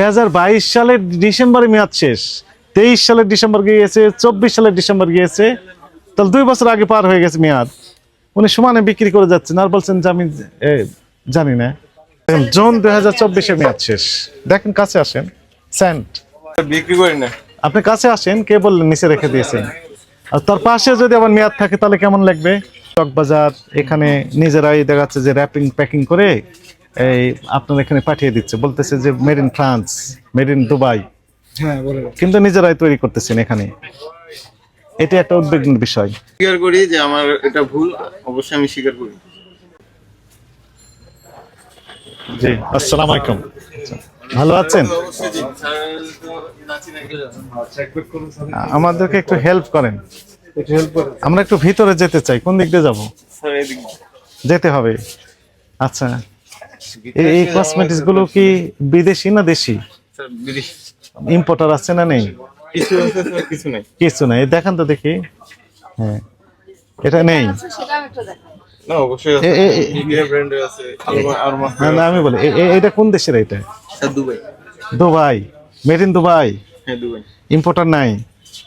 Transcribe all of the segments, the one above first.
দুই হাজার বাইশ সালের ডিসেম্বরে মেয়াদ শেষ তেইশ সালের ডিসেম্বর গিয়েছে চব্বিশ সালের ডিসেম্বর গিয়েছে। তাহলে দুই বছর আগে পার হয়ে গেছে মেয়াদ। উনি সমানে বিক্রি করে যাচ্ছেন আর বলছেন যে আমি জানি না। জুন দুই হাজার চব্বিশে মেয়াদ শেষ। দেখেন কাছে আসেন। সেন্ট বিক্রি করি না। আপনি কাছে আসেন কে বললেন নিচে রেখে দিয়েছেন? আর তার পাশে যদি আবার মেয়াদ থাকে তাহলে কেমন লাগবে? চক বাজার এখানে নিজেরাই দেখাচ্ছে যে র্যাপিং প্যাকিং করে এই আপনার এখানে পাঠিয়ে দিচ্ছে। বলতেছে যে made in France made in Dubai হ্যাঁ বলে কিন্তু নিজেরাই তৈরি করতেছেন এখানে। এটা একটা উদ্বেগের বিষয়। স্বীকার করি যে আমার এটা ভুল অবশ্যই আমি স্বীকার করি। জি আসসালামু আলাইকুম। ভালো আছেন? আমাদেরকে একটু হেল্প করেন। একটু হেল্প করে আমরা একটু ভিতরে যেতে চাই। কোন দিক দিয়ে যাব? স্যার এদিক দিয়ে। যেতে হবে। আচ্ছা। এই- কসমেটিক্সগুলো কি বিদেশি না দেশি? ইম্পোর্টার আছে না নেই? কিছু নাই। দেখান তো দেখি। হ্যাঁ। এটা নেই? না আমি বলি এটা কোন দেশের এটা? দুবাই। দুবাই। মেড ইন হ্যাঁ দুবাই। ইম্পোর্টার নাই?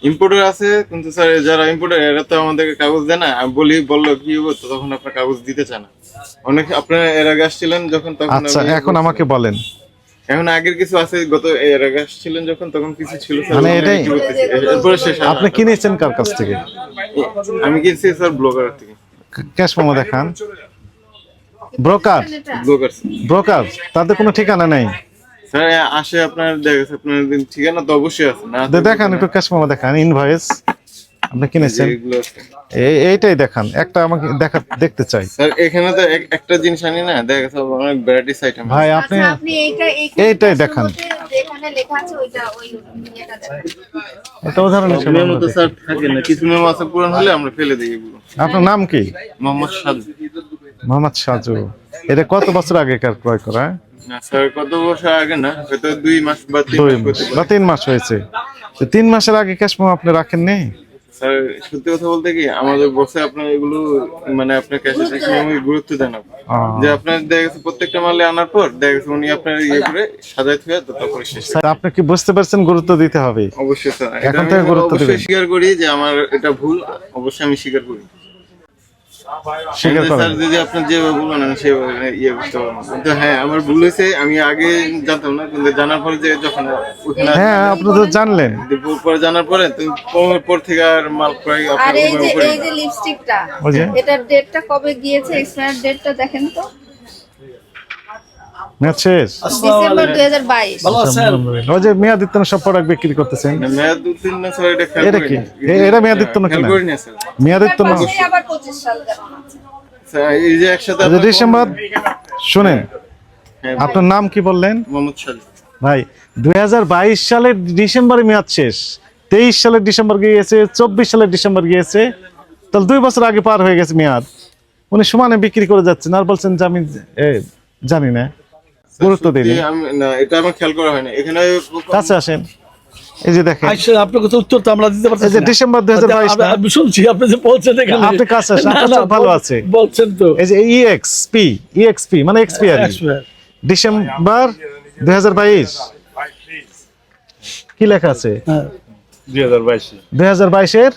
ইম্পোর্টার আছে কিন্তু স্যার যারা ইম্পোর্টার এরা তো আমাদেরকে কাগজ দেয় না। আমি বলি বলল কি হব তো তখন আপনার কাগজ দিতে চায় না। অনেক আপনারা এর আগে আসছিলেন যখন তখন আচ্ছা এখন আমাকে বলেন। এখন আগের কিছু আছে গত এর আগে আসছিলেন যখন তখন কিছু ছিল স্যার মানে এটাই-। এরপরে শেষ আপনি কিনেছেন কার কাছ থেকে? আমি কিনছি স্যার ব্লগার থেকে। ক্যাশ মোমো দেখান। ব্রোকার ব্লগার ব্রোকার তাদের কোনো ঠিকানা নেই? স্যার আসে আপনার দেখা গেছে আপনার ঠিকানা তো অবশ্যই আছে না দেখান একটু ক্যাশ মোমো দেখান ইনভয়েস আপনি কিনেছেন। এই এইটাই দেখান একটা আমাকে দেখা দেখতে চাই। স্যার এখানে তো একটা জিনিস আনি না দেখা গেছে অনেক ভ্যারাইটিস আইটেম ভাই আপনি আচ্ছা আপনি এইটা এইখানে এইটাই দেখান। যেখানে লেখা আছে ওইটা ওই এটা উদাহরণ হিসেবে মেমো আমরা তো দেখি। স্যার থাকে না কিছু মেমো আছে পুরান হলে আমরা ফেলে দিই এগুলো। আপনার নাম কি? মোহাম্মদ সাজু। মোহাম্মদ সাজু। এটা কত বছর আগেকার ক্রয় করা? না স্যার কত বছর আগে না? হয়তো দুই মাস বা তিন দুই মাস মাস বা তিন মাস হয়েছে। তিন মাসের আগে ক্যাশ মোমো আপনি রাখেননি? স্যার সত্যি কথা বলতে কি আমাদের বসে আপনার এগুলো মানে আপনার ক্যাশে আমি গুরুত্ব দেন যে আপনার দেখা গেছে প্রত্যেকটা মালে আনার পর দেখা গেছে উনি আপনার ইয়ে করে সাজাই থুয়ে তো তারপরে শেষ স্যার আপনি কি বুঝতে পারছেন গুরুত্ব দিতে হবে? অবশ্যই স্যার। এখন থেকে গুরুত্ব দিবেন। স্বীকার করি যে আমার এটা ভুল অবশ্যই আমি স্বীকার করি। স্বীকার স্যার যদি আপনি যেভাবে বলবেন আমি সেভাবে ইয়ে করতে পারব কিন্তু হ্যাঁ আমার ভুল হয়েছে আমি আগে জানতাম না কিন্তু জানার পরে যে যখন ওখানে হ্যাঁ আপনি তো জানলেন। পরে জানার পরে তো পর থেকে আর মাল ক্রয় আর এই যে এই যে লিপস্টিকটা এটার ডেটটা কবে গিয়েছে? এক্সপায়ার ডেটটা দেখেন তো। মেয়াদ শেষ? ডিসেম্বর 2022 ভালো আছেন? ওই যে মেয়াদিত্য সব প্রোডাক্ট বিক্রি করতেছেন। না, মেয়াদ উত্তীর্ণ স্যার এটা খেয়াল এটা কি? এটা মেয়াদোত্তীর্ণ খেয়াল কিনা? করি না স্যার। মেয়াদিত্য না? পাশেই আবার 25 সাল যেমন আছে। স্যার, এই যে একসাথে আপনার ডিসেম্বর শুনেন হ্যাঁ, আপনার নাম কি বললেন? মোহাম্মদ ভাই দুই সালের ডিসেম্বরে মেয়াদ শেষ। তেইশ সালের ডিসেম্বর গিয়েছে চব্বিশ সালের ডিসেম্বর গিয়েছে। তাহলে দুই বছর আগে পার হয়ে গেছে মেয়াদ। উনি সমানে বিক্রি করে যাচ্ছেন আর বলছেন যে আমি এ, জানি না। গুরুত্ব আমি না এটা আমার খেয়াল করা হয় না এখানে কাছে আসেন। এই যে দেখেন। আচ্ছা আপনাকে তো উত্তর তো আমরা দিতে পারছি এই যে ডিসেম্বর দুই হাজার বাইশ আমি- আমি শুনছি আপনি যে বলছেন এখানে। আপনি কাছে আসেন, আপনার ভালো আছে। বলছেন তো। এই যে ইএক্স পি ইএক্স পি মানে এক্সপিয়ারি Expert। ডিসেম্বর দুই হাজার বাইশ। কি লেখা আছে? হ্যাঁ, দুই হাজার বাইশের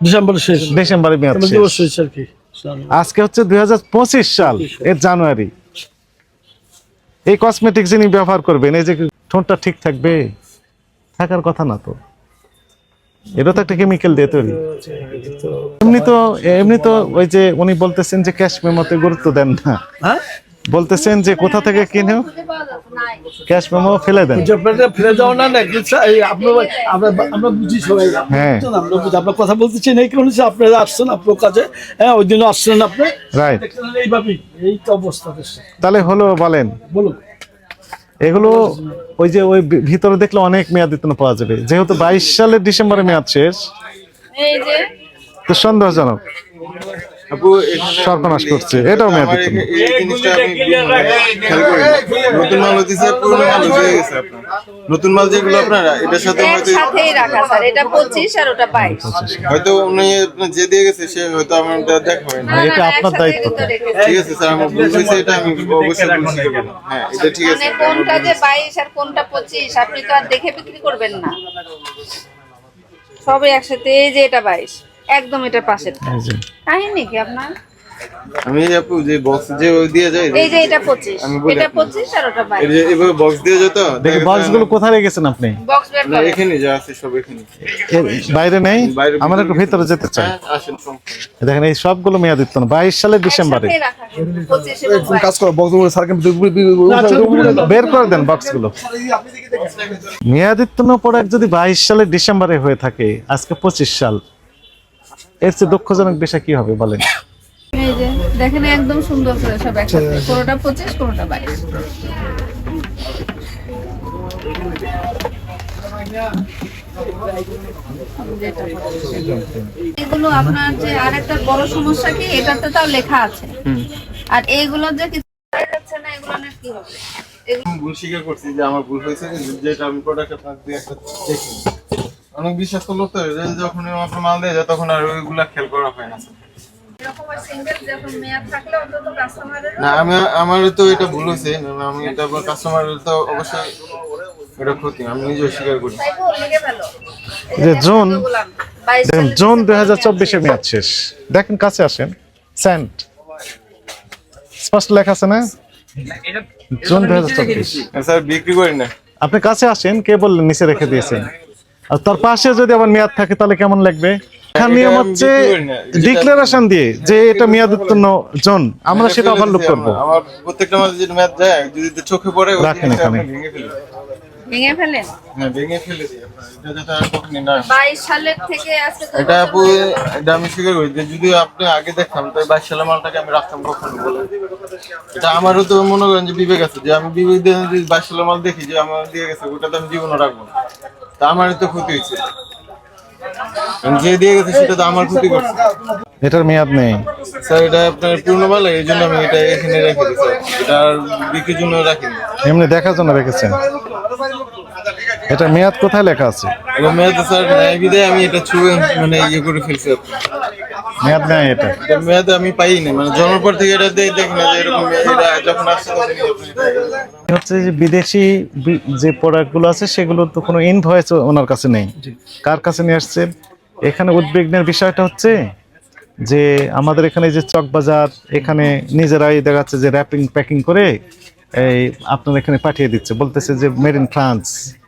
ডিসেম্বর শেষ। ডিসেম্বরে মেয়াদ শেষ। আজকে হচ্ছে দুই হাজার পঁচিশ সাল। এর জানুয়ারি। এই কসমেটিক যিনি ব্যবহার করবেন এই যে ঠোঁটটা ঠিক থাকবে থাকার কথা না তো। এটা তো একটা কেমিক্যাল দিয়ে তৈরি। এমনি তো এমনি তো ওই যে উনি বলতেছেন যে ক্যাশ মেমোতে গুরুত্ব দেন না। হ্যাঁ? বলতেছেন যে কোথা থেকে কিনেও? ক্যাশ মেমো ফেলে দেন। ফিরে যাও না না আমরা আমরা বুঝি সবাই। হ্যাঁ। আমরা বুঝি। আপনার কথা বলতেছি এই কারণে যে আপনারা আসছেন আপনার কাছে হ্যাঁ ওই দিনও আসছেন আপনি। রাইট এইভাবেই এই তো অবস্থা তাহলে হলো বলেন। বলুন। এগুলো ওই যে ওই ভিতরে দেখলে অনেক মেয়াদ দিতে পাওয়া যাবে। যেহেতু বাইশ সালের ডিসেম্বরে মেয়াদ শেষ তো সন্দেহজনক। সর্বনাশ করছে, এটাও মেয়াদ। নতুন মাল হইতেছে পুরনো মাল হয়ে গেছে আপনার। নতুন মাল যেগুলো আপনারা এটার সাথে হয়তো একসাথেই রাখা স্যার এটা পঁচিশ আর ওটা বাইশ। হয়তো উনি যে দিয়ে গেছে সে হয়তো আমার দেখা হয় না এটা আপনার দায়িত্ব। ঠিক আছে স্যার আমার ভুল হয়েছে এটা আমি অবশ্যই ভুল স্বীকার হ্যাঁ এটা ঠিক আছে মানে কোনটা যে বাইশ আর কোনটা পঁচিশ আপনি তো আর দেখে বিক্রি করবেন না। সবই একসাথে এই যে এটা বাইশ। একদম এটা পাশের। এই যে। কাহিনী কি আপনার? আমি আপু যে বক্স যে ওই দিয়ে যায় এই যে এটা পঁচিশ। আমি বলি এটা আপনাকে। পঁচিশ আর ওটা এই বাইশ যে এভাবে বক্স দিয়ে যেত দেখি বক্সগুলো কোথায় রেখেছেন আপনি? বক্স বের না করে এখানে যা আছে সব এখানে। বাইরে নেই? আমরা একটু ভিতরে যেতে চাই। হ্যাঁ আসেন দেখেন এই সবগুলো মেয়াদিত্ব না বাইশ সালের ডিসেম্বরে। কাজ করো বক্সগুলো সার্কেল বের করে দেন বক্সগুলো মেয়াদ বক্সগুলো মেয়াদিত্ব প্রোডাক্ট যদি বাইশ সালের ডিসেম্বরে হয়ে থাকে আজকে পঁচিশ সাল। এর চেয়ে দুঃখজনক বিষয় কি হবে বলেন? এই যে দেখেন একদম সুন্দর করে সব একসাথে কোনোটা পঁচিশ কোনোটা বাইশ। এগুলো আপনার যে আরেকটা বড় সমস্যা কি এটাতে তাও লেখা আছে। আর এইগুলো যে কিছু যাচ্ছে না এগুলো না কি হবে ভুল স্বীকার করছি যে আমার ভুল হয়েছে যেটা আমি প্রোডাক্ট একটা দেখি। অনেক বিশ্বাস করল তো যে যখন আপনার মাল দিয়ে যায় তখন আর ওইগুলা খেয়াল করা হয় না। এরকম সিঙ্গেল যখন মেয়াদ থাকলে অন্তত কাস্টমারের না আমি আমার তো এটা ভুল হয়েছে আমি এটা কাস্টমার তো অবশ্যই এটা ক্ষতি আমি নিজেও স্বীকার করি। তাই তো লিখে ফেলো যে জুন দেখেন জুন দুই হাজার চব্বিশে মেয়াদ শেষ। দেখেন কাছে আসেন। সেন্ট। স্পষ্ট লেখা আছে না? জুন দুই হাজার চব্বিশ। স্যার বিক্রি করি না। আপনি কাছে আসেন কে বললেন নিচে রেখে দিয়েছেন? আর তার পাশে যদি আবার মেয়াদ থাকে তাহলে কেমন লাগবে নিয়ম আমি হচ্ছে বিক্রি করি না। যেটা- ডিক্লারেশন দিয়ে যে এটা মেয়াদ উত্তীর্ণ জন আমরা সেটা ওভারলুক আমার- আমার প্রত্যেকটা মাঝে যায় যদি চোখে পড়ে রাখেন এখানে। আপনি ভেঙে ফেলেন হ্যাঁ ভেঙে ফেলে এটা যাতে আর কখনই না হয়। বাইশ সালের থেকে আজকে এটা আপু এটা আমি স্বীকার করি যে যদি আপনি আগে দেখতাম তাই বাইশ সালের মালটাকে আমি রাখতাম কখনো বলে এটা আমারও তো মনে করেন যে বিবেক আছে যে আমি বিবেক দিয়ে বাইশ সালের মাল দেখি যে আমার দিয়ে গেছে ওটা তো আমি জীবনে রাখব না। তা আমারই তো ক্ষতি হয়েছে। যে দিয়ে গেছে সেটা তো আমার ক্ষতি করছে। এটার মেয়াদ নেই। স্যার এটা আপনার পুরনো মাল এই জন্য আমি এটা এখানে রেখে দিচ্ছি এটা আর বিক্রির জন্য রাখিনি। এমনি দেখার জন্য রেখেছেন? এটা মেয়াদ কোথায় লেখা আছে? এবং মেয়াদ স্যার ন্যায় বিদায় আমি এটা ছুঁয়ে মানে ইয়ে করে ফেলছি মেয়াদ নেই এটা। মেয়াদ আমি পাই না মানে জন্মের পর থেকে এটা দেখি না যে এরকম এটা যখন আসছে হচ্ছে যে বিদেশি যে প্রোডাক্টগুলো আছে সেগুলোর তো কোনো ইনভয়েস ওনার কাছে নেই। কার কাছে নিয়ে আসছেন এখানে উদ্বিগ্নের বিষয়টা হচ্ছে যে আমাদের এখানে যে চক বাজার এখানে নিজেরাই দেখা যাচ্ছে যে র্যাপিং প্যাকিং করে এই আপনার এখানে পাঠিয়ে দিচ্ছে। বলতেছে যে made in France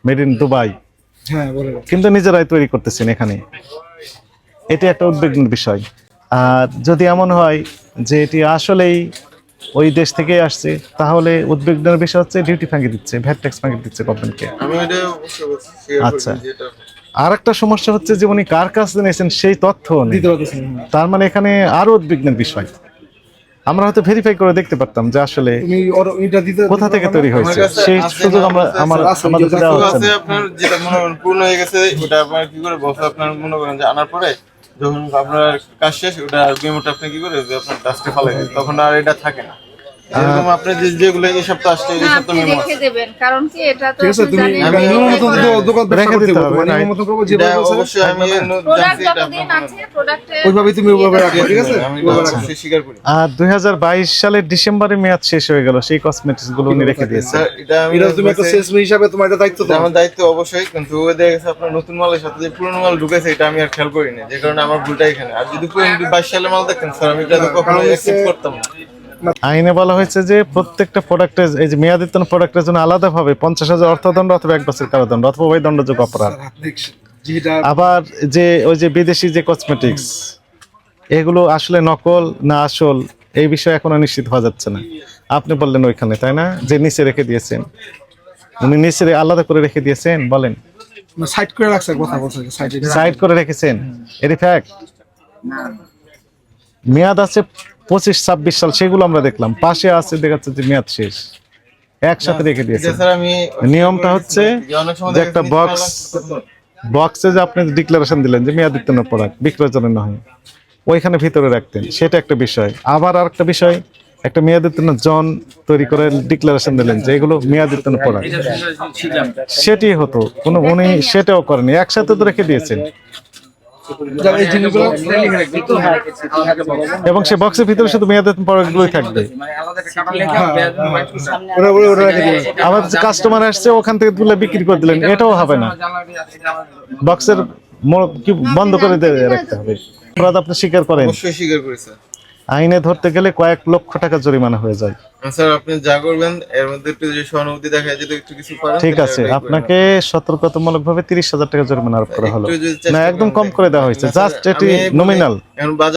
made in Dubai হ্যাঁ কিন্তু নিজেরাই তৈরি করতেছেন এখানে। এটা একটা উদ্বিগ্নের বিষয়। আর যদি এমন হয় যে এটি আসলেই ওই দেশ থেকে আসছে তাহলে উদ্বিগ্নের বিষয় হচ্ছে ডিউটি ফাঁকি দিচ্ছে ভ্যাট ট্যাক্স ফাঁকি দিচ্ছে গভর্নমেন্টকে আচ্ছা। আর একটা সমস্যা হচ্ছে যে উনি কার কাছে নিয়েছেন সেই তথ্য নেই। তার মানে এখানে আরও উদ্বিগ্নের বিষয়। আমরা হয়তো ভেরিফাই করে দেখতে পারতাম যে আসলে কোথা থেকে তৈরি হয়েছে? সেই সুযোগ আমরা আমার আমাদের দেওয়া হচ্ছে আপনার যেটা মনে পূর্ণ হয়ে গেছে ওটা আপনার কি করে বস আপনার মনে করেন যে আনার পরে যখন আপনার কাজ শেষ, ওটা গেমটা আপনি কি করে আপনার ডাস্টে ফালাই তখন আর এটা থাকে না। এরকম আপনি যেগুলো এই সপ্তাহ আসছে এই সপ্তাহ মেমো রেখে দেবেন কারণ কি এটা তো ঠিক আছে তুমি আমি যে নিয়ম মতো এগুলো- তো দোকান রেখে দিতে হবে হবে, তোমার নিয়ম right? মতো করব এটা যেভাবে বলছে, অবশ্যই আমি প্রোডাক্ট যতদিন আছে প্রোডাক্টে ওইভাবেই তুমি ওইভাবে রাখো ঠিক আছে? আমি এটা স্বীকার করি। আর দুই সালের ডিসেম্বরে মেয়াদ শেষ হয়ে গেল সেই কসমেটিক্সগুলো উনি রেখে দিয়েছে এটা আমি এটা তুমি একটা সেলসম্যান হিসাবে তোমার এটা দায়িত্ব তো আমার দায়িত্ব অবশ্যই কিন্তু ও দেখা গেছে আপনার নতুন মালের সাথে যে পুরনো মাল ঢুকেছে এটা আমি আর খেয়াল করি না যে কারণে আমার ভুলটা এখানে। আর যদি বাইশ সালে মাল দেখতেন স্যার আমি এটা কখনো অ্যাকসেপ্ট করতাম না। আইনে বলা হয়েছে যে প্রত্যেকটা প্রোডাক্টের এই যে মেয়াদিত্তন প্রোডাক্টের জন্য আলাদাভাবে পঞ্চাশ হাজার অর্থদণ্ড অথবা এক বছর কারাদণ্ড অথবা ওই দণ্ডযোগ্য অপরাধ আবার যে ওই যে বিদেশি যে কসমেটিক্স এগুলো আসলে নকল না আসল এই বিষয়ে এখনও নিশ্চিত হওয়া যাচ্ছে না। আপনি বললেন ওইখানে তাই না? যে নিচে রেখে দিয়েছেন। উনি নিচে আলাদা করে রেখে দিয়েছেন বলেন। সাইড করে রাখছে কথা বলছে সাইডে সাইড করে রেখেছেন? এর ফ্যাক্ট মেয়াদ আছে পঁচিশ ছাব্বিশ সাল সেগুলো আমরা দেখলাম। পাশে আছে দেখাচ্ছে যে মেয়াদ শেষ। একসাথে রেখে এটা দিয়েছেন নিয়মটা হচ্ছে যে একটা বক্স বক্সে যে আপনি ডিক্লারেশন দিলেন যে মেয়াদ মেয়াদিত্তন প্রোডাক্ট বিক্রয়ের জন্য নয় ওইখানে ভিতরে রাখতেন। সেটা একটা বিষয়। আবার আর একটা বিষয় একটা মেয়াদোত্তীর্ণ জন তৈরি করে ডিক্লারেশন দিলেন যে এগুলো মেয়াদোত্তীর্ণ পড়া সেটি হতো। কোনো উনি সেটাও করেনি একসাথে তো রেখে দিয়েছেন। এবং সে বক্সের ভিতরে শুধু মেয়াদের প্রোডাক্টগুলোই থাকবে। দিবে। আবার কাস্টমার আসছে ওখান থেকে তুলে বিক্রি করে দিলেন। এটাও হবে না। বক্সের মোড় কি বন্ধ করে দেবে রাখতে হবে। অপরাধ আপনি স্বীকার করেন। অবশ্যই স্বীকার করি স্যার। আইনে ধরতে গেলে কয়েক লক্ষ টাকা জরিমানা হয়ে যায়। স্যার আপনি যা করবেন এর মধ্যে একটু সহানুভূতি দেখা একটু কিছু করেন ঠিক আছে আপনাকে সতর্কতামূলক ভাবে তিরিশ হাজার টাকা জরিমানা আরোপ করা হলো। না একদম কম করে দেওয়া হয়েছে জাস্ট এটি নমিনাল এখন বাজার